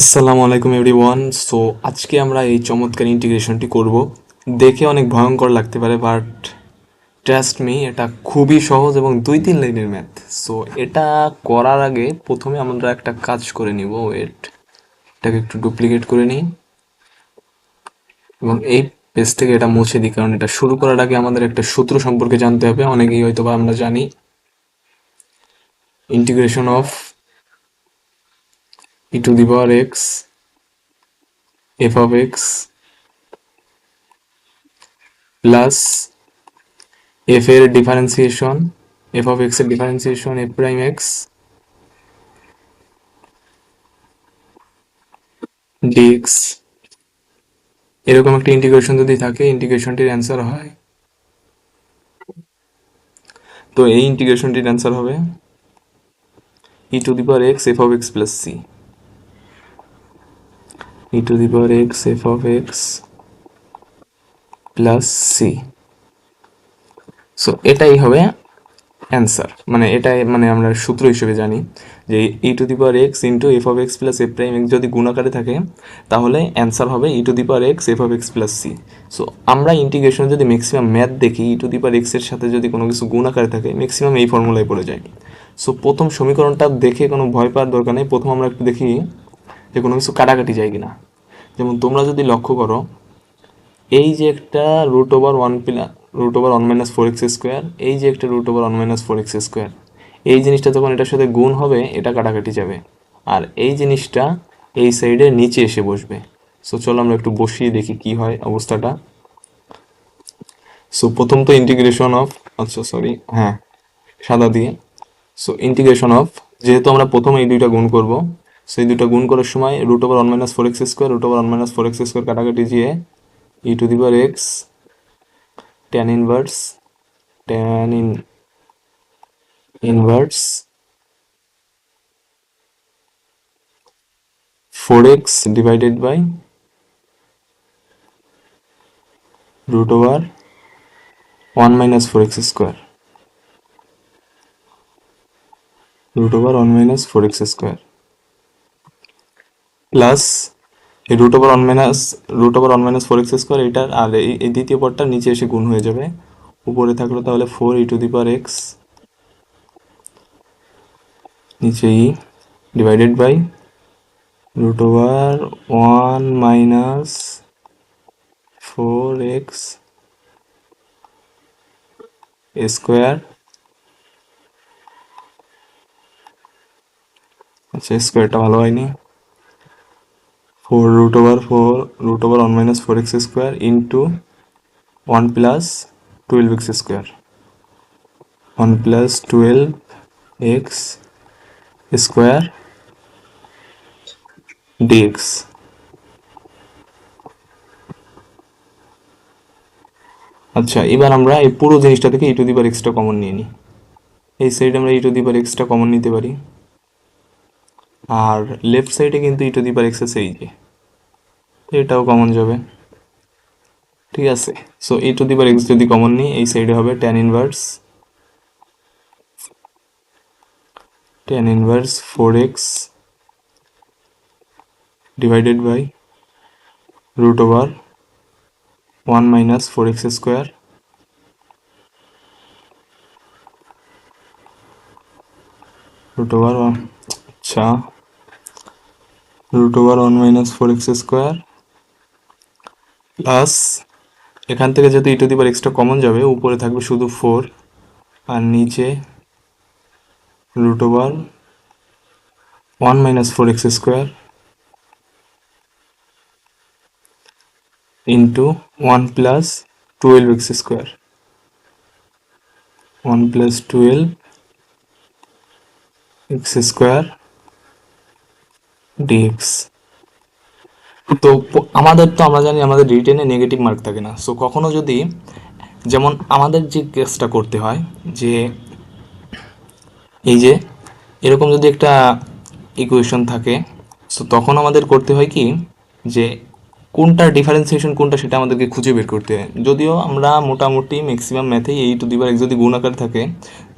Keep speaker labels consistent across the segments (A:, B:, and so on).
A: আসসালামু আলাইকুম everyone. So, আজকে আমরা এই চমৎকার ইন্টিগ্রেশনটি করব। দেখে অনেক ভয়ঙ্কর লাগতে পারে, বাট ট্রাস্ট মি, এটা খুবই সহজ এবং দুই তিন লাইনের ম্যাথ। সো, এটা করার আগে প্রথমে আমরা একটা কাজ করে নিব। ওয়েট, এটাকে একটু ডুপ্লিকেট করে নিই। এবং এই পেজ থেকে এটা মুছে দিই, কারণ এটা শুরু করার আগে আমাদের একটা সূত্র সম্পর্কে জানতে হবে। অনেকেই হয়তো বা আমরা জানি। Integration of e to the power x, f of x plus f এর ডিফারেন্সিয়েশন f of x এর differentiation f prime x, dx. এরকম একটা ইন্টিগ্রেশন যদি থাকে ইন্টিগ্রেশনটির অ্যান্সার হয়। তো এই ইন্টিগ্রেশনটির অ্যান্সার হবে e to the power x, f of x plus c e to the power x, f of x plus C so এটাই হবে অ্যান্সার মানে এটাই মানে আমরা সূত্র হিসেবে জানি যে E to the power X into F of X plus F prime X যদি গুণাকারে থাকে, তাহলে অ্যান্সার হবে E to the power X F of X plus C so আমরা ইন্টিগ্রেশন যদি ম্যাক্সিমাম ম্যাথ দেখি ই টু দি পাওয়ার এক্সের সাথে যদি কোনো কিছু গুণাকারে থাকে ম্যাক্সিমাম এই ফর্মুলায় পড়ে যায়। সো প্রথম সমীকরণটা দেখে কোনো ভয় পাওয়ার দরকার নেই। প্রথম আমরা একটু দেখি। যে কোনো কিছু কাটাকাটি যায় কিনা। যেমন তোমরা যদি লক্ষ্য করো, এই যে একটা root over one plus root over one minus four X square এই যে একটা root over one minus four X square এই জিনিসটা যখন এটার সাথে গুণ হবে, এটা কাটাকাটি যাবে। আর এই জিনিসটা এই সাইডে নিচে এসে বসবে। সো চলো আমরা একটু বসিয়ে দেখি কি হয় অবস্থাটা। সো প্রথম তো ইন্টিগ্রেশন অফ আচ্ছা সরি হ্যাঁ সাদা দিয়ে। সো ইন্টিগ্রেশন অফ যেহেতু আমরা প্রথমে এই দুইটা গুণ করব সেই দুইটা গুণ করার সময় root over one minus four X square root over one minus four X square কাটাকাটি দিয়ে E to the power X tan inverse tan in inverse 4x divided by root over 1 minus 4x square root over 1 minus 4x square plus এই root over one minus root over one minus four X square এটার আর এই দ্বিতীয় পদটা নিচে এসে গুণ হয়ে যাবে। উপরে থাকল তাহলে four e to the power x নিচে e divided by root over one minus four x square আচ্ছা স্কোয়ারটা ভালো হয়নি। Four root over four root over one minus four x square into one plus twelve x square one plus twelve x square dx আচ্ছা এবার আমরা এই পুরো জিনিসটা থেকে ই টু দি পার এক্সটা কমন নিয়ে নিই। এই সাইডে আমরা ই টু দি পার এক্সটা কমন নিতে পারি। আর লেফট সাইডে কিন্তু ই টু দি পার এক্স আছে এই যে। এটাও কমন যাবে। ঠিক আছে? So e to the power x যদি কমন নিই, এই সাইডে হবে tan inverse tan inverse four x divided by root over one minus four x square root over one আচ্ছা root over one minus four x square plus এখান থেকে যেহেতু e to the power এক্সটা common যাবে, উপরে থাকবে শুধু four আর নিচে root over one minus four X square into one plus twelve x square one plus twelve x square dx তো আমাদের তো আমরা জানি আমাদের রিটেনে নেগেটিভ মার্ক থাকে না। সো কখনো যদি যেমন আমাদের যে কেসটা করতে হয়, যে এই যে এরকম যদি একটা ইকুয়েশন থাকে সো তখন আমাদের করতে হয় কি, যে কোনটার ডিফারেন্সিয়েশন কোনটা সেটা আমাদেরকে খুঁজে বের করতে হয়। যদিও আমরা মোটামুটি ম্যাক্সিমাম ম্যাথেই এই টু দিবার এক্স যদি গুণ আকারে থাকে,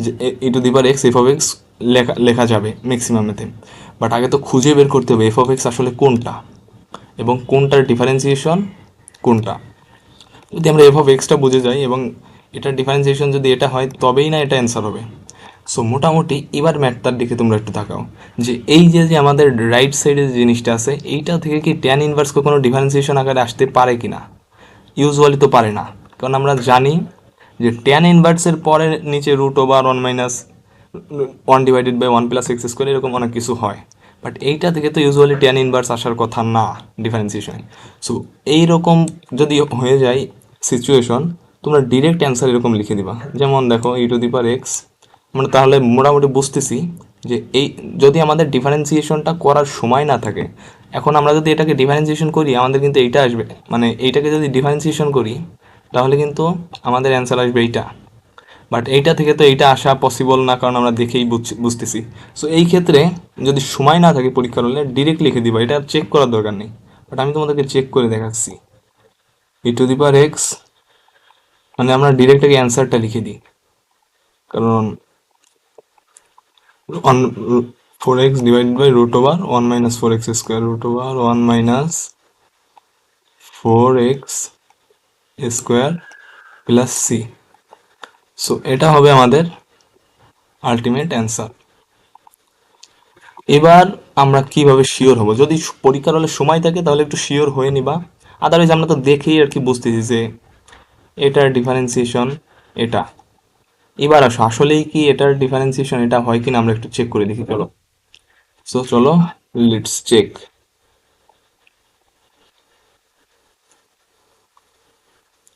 A: যে এই টু দিবার এক্স এফ অফ এক্স লেখা লেখা যাবে ম্যাক্সিমাম ম্যাথে বাট আগে তো খুঁজে বের করতে হবে এফ অফ এক্স আসলে কোনটা? এবং কোনটার ডিফারেন্সিয়েশন কোনটা? যদি আমরা অফ এক্সটা বুঝে যাই এবং এটার ডিফারেন্সিয়েশন যদি এটা হয়, তবেই না এটা অ্যান্সার হবে। সো মোটামুটি এবার ম্যাথটার দিকে তোমরা একটু তাকাও। যে এই যে যে আমাদের রাইট সাইডে যে জিনিসটা আছে, এইটা থেকে কি ট্যান ইনভার্স কোনো ডিফারেন্সিয়েশন আকারে আসতে পারে কি না ইউজুয়ালি তো পারে না। কারণ আমরা জানি যে ট্যান ইনভার্সের পরে নিচে root over one minus one divided by one plus X square এরকম অনেক কিছু হয়। বাট এইটা থেকে তো ইউজুয়ালি ট্যান ইনভার্স আসার কথা না ডিফারেন্সিয়েশন সো এইরকম যদি হয়ে যায় সিচুয়েশন তোমরা ডিরেক্ট অ্যান্সার এরকম লিখে দিবা। যেমন দেখো ই টু দি পার এক্স আমরা তাহলে মোটামুটি বুঝতেছি যে এই, যদি আমাদের ডিফারেন্সিয়েশনটা করার সময় না থাকে, এখন আমরা যদি এটাকে ডিফারেন্সিয়েশন করি, আমাদের কিন্তু এইটা আসবে। মানে এইটাকে যদি ডিফারেন্সিয়েশন করি, তাহলে কিন্তু আমাদের অ্যান্সার আসবে এইটা। বাট এইটা থেকে তো এইটা আসা পসিবল না, কারণ আমরা দেখেই বুঝ- বুঝতেছি। সো এই ক্ষেত্রে যদি সময় না থাকে পরীক্ষার হলে ডিরেক্ট লিখে দিবা, এটা চেক করার দরকার নেই। বাট আমি তোমাদেরকে চেক করে দেখাচ্ছি। ই টু দি পার এক্স মানে আমরা ডিরেক্ট আগে অ্যান্সারটা লিখে দিই। কারণ one four X divide by root over one minus four X square root over one minus four X square plus C so এটা হবে আমাদের আলটিমেট অ্যান্সার এবার আমরা কীভাবে শিওর হব? যদি পরীক্ষার হলে সময় থাকে, তাহলে একটু শিওর হয়ে নিবা। আদারওয়াইজ আমরা তো দেখেই আর কি বুঝতেছি যে এটার ডিফারেন্সিয়েশন এটা। এবার আসো, আসলেই কি এটার ডিফারেন্সিয়েশন এটা হয় কিনা আমরা একটু চেক করে দেখি চলো। সো চলো লেটস চেক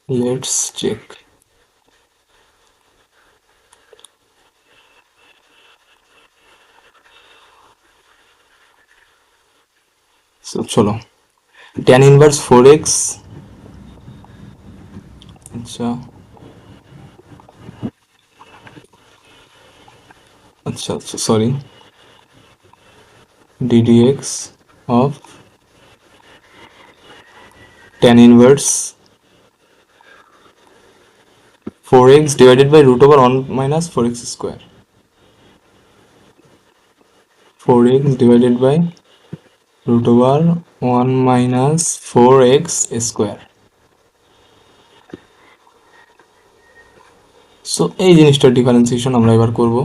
A: লেটস চেক চলো ট্যান ইনভার্স ফোর এক্স আচ্ছা আচ্ছা আচ্ছা sorry ddx of tan inverse 4x divided by root over 1 minus 4x square 4x divided by root over 1 minus 4x square so, এই জিনিসটার differentiation আমরা এবার করব।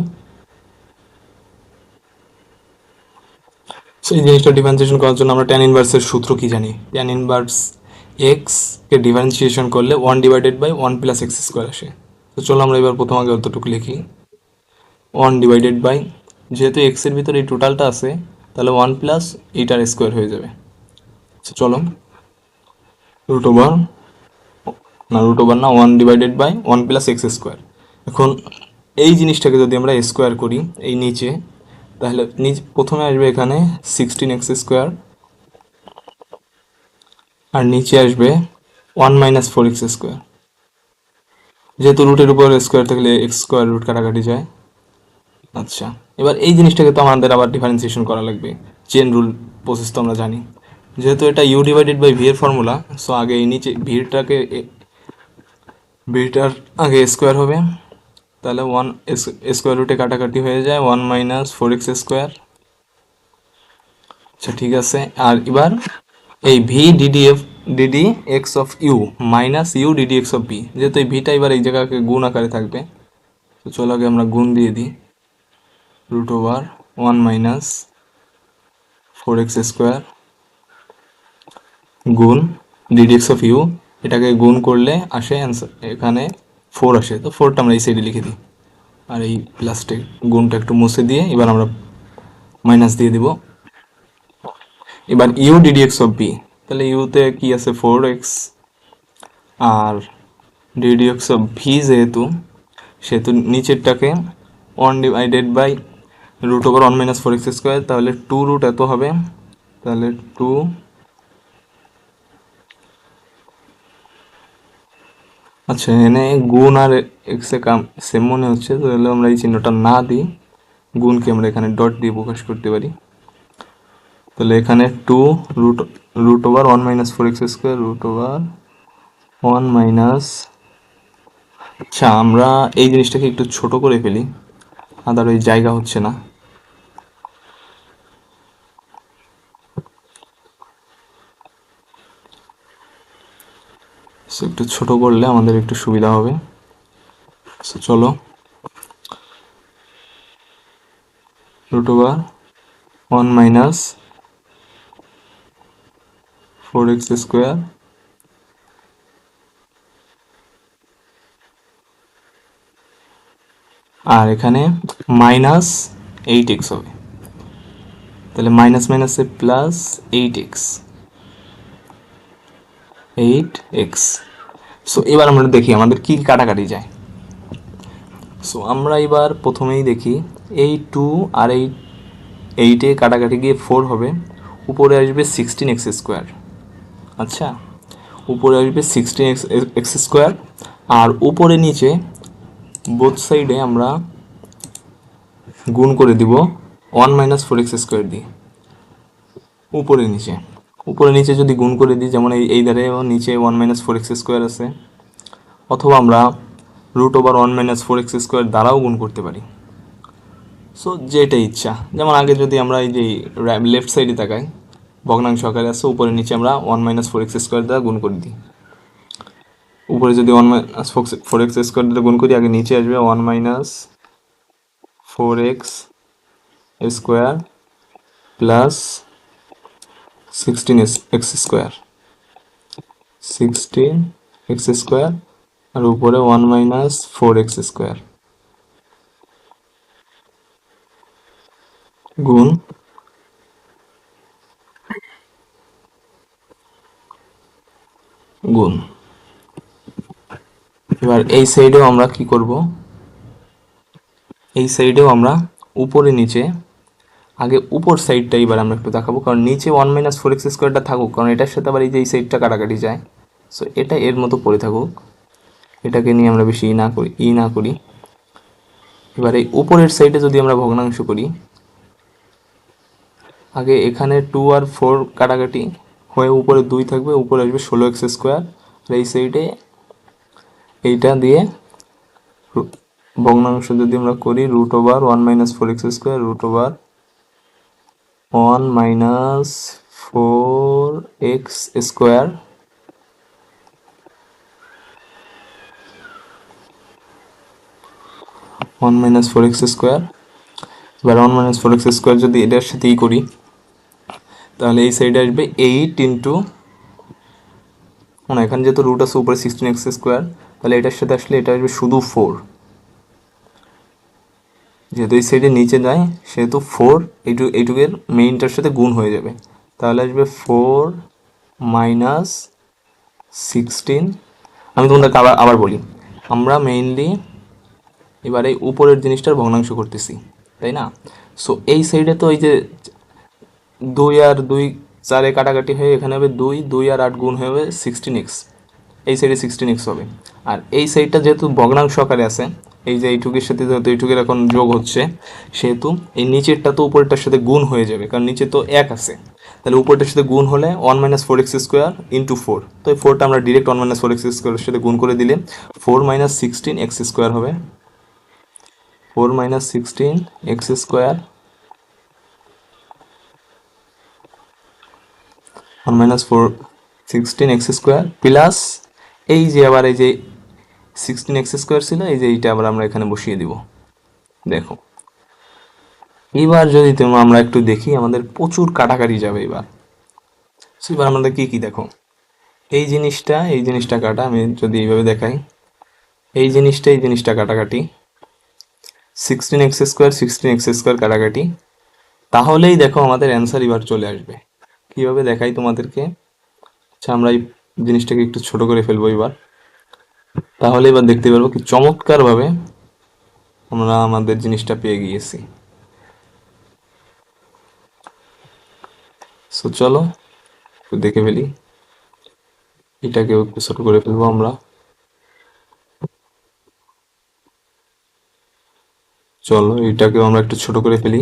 A: So, এই জিনিসটা ডিফারেন্সিয়েশন করার জন্য আমরা ট্যান ইনভার্সের সূত্র কি জানি? ট্যান ইনভার্স এক্স কে ডিফারেন্সিয়েশন করলে one divided by one plus X square আসে। তো চলো আমরা এবার প্রথম আগে অতটুকু লিখি। ওয়ান ডিভাইডেড বাই যেহেতু এক্সের ভিতরে এই টোটালটা আছে তাহলে ওয়ান প্লাস এইটার স্কোয়ার হয়ে যাবে। তো চলো। রুট ওভার না রুট ওভার না one divided by one plus X square এখন এই জিনিসটাকে যদি আমরা স্কোয়ার করি, এই নিচে, তাহলে নিচ, প্রথমে আসবে এখানে সিক্সটিন এক্স স্কোয়ার আর নিচে আসবে one minus four X square যেহেতু রুটের উপর স্কোয়ার থাকলে এক্স স্কোয়ার রুট কাটাকাটি যায় আচ্ছা এবার এই জিনিসটাকে তো আমাদের আবার ডিফারেন্সিয়েশন করা লাগবে। চেন রুল প্রসেস তো আমরা জানি। যেহেতু এটা ইউ ডিভাইডেড বাই ভি এর ফর্মুলা সো আগে এই নিচে ভিটাকে ভিটার আগে স্কোয়ার হবে। তাহলে ওয়ান স্কোয়ার রুটে কাটাকাটি হয়ে যায় one minus four X square আচ্ছা ঠিক আছে। আর এবার এই V DD F DD X of U minus U DD X of B যেহেতু এই ভিটা এবার এই জায়গাকে গুণ আকারে থাকবে, তো চলো আগে আমরা গুণ দিয়ে দিই। Root over one minus four X square গুণ ডিডি এক্স অফ ইউ এটাকে গুণ করলে আসে অ্যান্সার এখানে ফোর আসে, তো ফোরটা আমরা এই সাইডে লিখে দিই। আর এই প্লাসটে গুণটা একটু মুছে দিয়ে এবার আমরা মাইনাস দিয়ে দিব। এবার U DD X of B তাহলে ইউতে কি আছে? ফোর এক্স আর ডিডি এক্স অফ ভি যেহেতু, সেহেতু নিচেরটাকে one divided by root over one minus four X square তাহলে টু রুট এত হবে, তাহলে টু আচ্ছা এখানে গুণ আর এক্সে কাম সেম মনে হচ্ছে, তাহলে আমরা এই চিহ্নটা না দিই, গুণকে আমরা এখানে ডট দিয়ে প্রকাশ করতে পারি। তাহলে এখানে two root root over one minus four X square root over one minus আচ্ছা আমরা এই জিনিসটাকে একটু ছোট করে ফেলি আদার ওই জায়গা হচ্ছে না। সো একটু ছোট করলে আমাদের একটু সুবিধা হবে। সো চলো। Root over one minus four X square আর এখানে মাইনাস এইট এক্স হবে। তাহলে মাইনাস মাইনাসে plus eight X eight X so এবার আমরা দেখি আমাদের কি কাটাকাটি যায়। সো আমরা এবার প্রথমেই দেখি এই টু আর এই এইটে কাটাকাটি গিয়ে ফোর হবে। উপরে আসবে সিক্সটিন এক্স স্কোয়ার আচ্ছা উপরে আসবে সিক্সটিন এক্স এক্স স্কোয়ার আর উপরে নিচে বোথ সাইডে আমরা গুণ করে দিব one minus four X square দিয়ে। উপরে নিচে। উপরে নিচে যদি গুণ করে দিই, যেমন এই এই ধারে নিচে one minus four X square আছে, অথবা আমরা root over one minus four X square দ্বারাও গুণ করতে পারি। সো যেটা ইচ্ছা। যেমন আগে যদি আমরা এই যে লেফট সাইডে তাকাই, ভগ্নাংশ আকারে আছে, উপরে নিচে আমরা one minus four X square দ্বারা গুণ করে দিই। উপরে যদি one minus four X square দ্বারা গুণ করি, আগে নিচে আসবে one minus four X square plus sixteen X square sixteen X square আর উপরে one minus four X square গুণ গুণ। এবার এই সাইডেও আমরা কি করব? এই সাইডেও আমরা উপরে নিচে আগে উপর সাইডটা এবার আমরা একটু দেখাবো, কারণ নিচে ওয়ান মাইনাস ফোর এক্স স্কোয়ারটা থাকুক, কারণ এটার সাথে আবার এই যে, এই সাইডটা কাটাকাটি যায়। সো এটা এর মতো পড়ে থাকুক। এটাকে নিয়ে আমরা বেশি ই না করি, ই না করি। এবার এই উপরের সাইডে যদি আমরা ভগ্নাংশ করি, আগে এখানে টু আর ফোর কাটাকাটি, হয়ে উপরে দুই থাকবে, উপরে আসবে ষোলো এক্স স্কোয়ার আর এই সাইডে এইটা দিয়ে ভগ্নাংশ যদি আমরা করি root over one minus four X square root over one minus four X square one minus four X square. এবার one minus four X square যদি এটার সাথেই করি, তাহলে এই সাইডে আসবে এইট ইন্টু না এখানে যেহেতু রুট আছে উপরে সিক্সটিন এক্স স্কোয়ার, তাহলে এটার সাথে আসলে এটা আসবে শুধু ফোর যেহেতু এই সাইডে নিচে যায় সেহেতু ফোর এইটু, এইটুকের মেইনটার সাথে গুণ হয়ে যাবে। তাহলে আসবে ফোর মাইনাস সিক্সটিন আমি তোমাদেরকে আবার আবার বলি, আমরা মেইনলি এবার এই উপরের জিনিসটার ভগ্নাংশ করতেছি, তাই না? সো এই সাইডে তো এই যে দুই আর দুই চারে কাটাকাটি হয়ে এখানে হবে দুই দুই আর আট গুণ হয়ে হবে সিক্সটিন এক্স এই সাইডে সিক্সটিন এক্স হবে। আর এই সাইডটা যেহেতু ভগ্নাংশ আকারে আছে, এই যে এইটুকের সাথে যেহেতু এইটুকের এখন যোগ হচ্ছে, সেহেতু এই নিচেরটা তো উপরেরটার সাথে গুণ হয়ে যাবে, কারণ নিচে তো এক আছে। তাহলে উপরটার সাথে গুণ হলে one minus four x square into four তো এই ফোরটা আমরা direct one minus four x স্কোয়ারের সাথে গুণ করে দিলে four minus sixteen x square হবে। Four minus sixteen x square one minus four sixteen x square plus এই যে আবার এই যে সিক্সটিন এক্স স্কোয়ার ছিল, এই যে এইটা আবার আমরা এখানে বসিয়ে দিব। দেখো। এবার যদি তোমরা আমরা একটু দেখি, আমাদের প্রচুর কাটাকাটি যাবে এবার। এবার আমাদের কি কি দেখো? এই জিনিসটা এই জিনিসটা কাটা, আমি যদি এইভাবে দেখাই। এই জিনিসটা এই জিনিসটা কাটাকাটি। Sixteen X square sixteen X square কাটাকাটি। তাহলেই দেখো আমাদের অ্যান্সার এবার চলে আসবে। কীভাবে দেখাই তোমাদেরকে? আচ্ছা আমরা এই জিনিসটাকে একটু ছোট করে ফেলব এবার। তাহলে এবার দেখতে পারব কি চমৎকারভাবে আমরা আমাদের জিনিসটা পেয়ে গিয়েছি। সো চলো দেখে ফেলি। এটাকেও একটু ছোট করে ফেলব আমরা। চলো এটাকেও আমরা একটু ছোট করে ফেলি।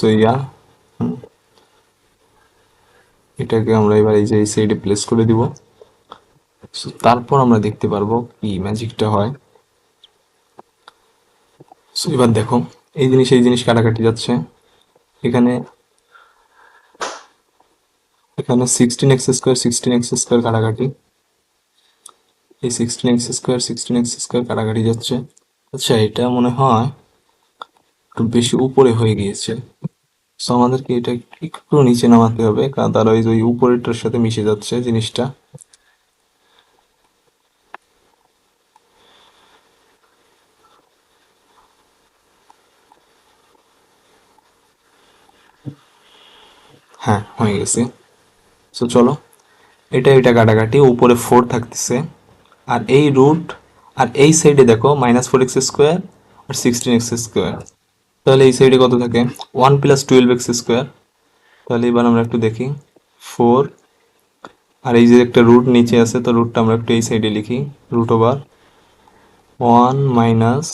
A: সো ইয়া এটাকে আমরা এবার এই যে এই সাইডে প্লেস করে দিব। So, তারপর আমরা দেখতে পারব কি ম্যাজিকটা হয়। সো এবার দেখো এই জিনিস এই জিনিস কাটাকাটি যাচ্ছে। এখানে এখানে sixteen X square sixteen X square কাটাকাটি। এই sixteen X square sixteen X square কাটাকাটি যাচ্ছে। আচ্ছা এটা মনে হয় একটু বেশি উপরে হয়ে গিয়েছে। সো আমাদেরকে এটা একটু নিচে নামাতে হবে, কারণ তারা ওই ওই উপরেরটার সাথে মিশে যাচ্ছে জিনিসটা। হ্যাঁ হয়ে গেছে। সো চলো। এটা এটা কাটাকাটি, উপরে ফোর থাকতেছে। আর এই রুট আর এই সাইডে দেখো মাইনাস ফোর এক্স স্কোয়ার আর সিক্সটিন এক্স স্কোয়ার তাহলে এই সাইডে কত থাকে? One plus twelve X square. তাহলে এবার আমরা একটু দেখি। ফোর। আর এই যে একটা রুট নিচে আছে, তো রুটটা আমরা একটু এই সাইডে লিখি। Root over one minus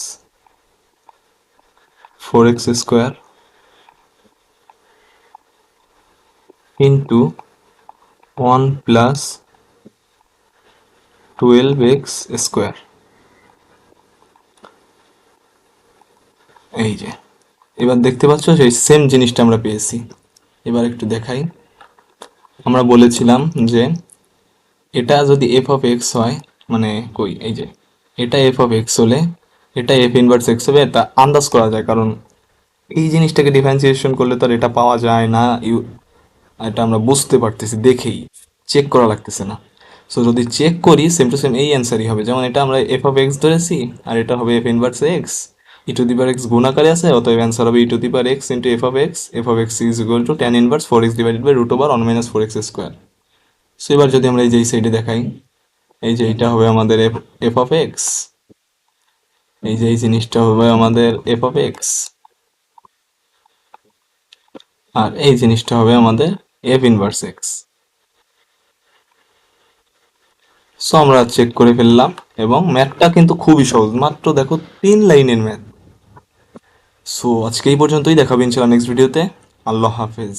A: four X square into one plus twelve X square. এই যে। এবার দেখতে পাচ্ছ সেই সেম জিনিসটা আমরা পেয়েছি। এবার একটু দেখাই। আমরা বলেছিলাম যে এটা যদি এফ অফ এক্স হয় মানে কই, এই যে, এটা এফ অফ এক্স হলে, এটা এফ ইনভার্স এক্স হবে এটা আন্দাজ করা যায়, কারণ এই জিনিসটাকে ডিফারেন্সিয়েশন করলে তো আর এটা পাওয়া যায় না, ইউ, এটা আমরা বুঝতে পারতেছি, দেখেই চেক করা লাগতেছে না। সো যদি চেক করি সেম টু সেম এই অ্যান্সারই হবে। যেমন এটা আমরা এফ অফ এক্স ধরেছি, আর এটা হবে F inverse X E to the power X গুণাকারে আছে, অতএব অ্যান্সার হবে E to the power X into F of X F of X is equal to tan inverse four X divided by root over one minus four X square so এবার যদি আমরা এই যে এই সাইডে দেখাই, এই যে এইটা হবে আমাদের এফ এফ অফ এক্স এই যে এই জিনিসটা হবে আমাদের এফ অফ এক্স আর এই জিনিসটা হবে আমাদের এফ ইনভার্স এক্স সো আমরা চেক করে ফেললাম, এবং ম্যাথটা কিন্তু খুবই সহজ। মাত্র দেখো তিন লাইনের ম্যাথ সো আজকে এই পর্যন্তই। দেখাবেন ইনশাল্লাহ নেক্সট ভিডিওতে আল্লাহ হাফেজ।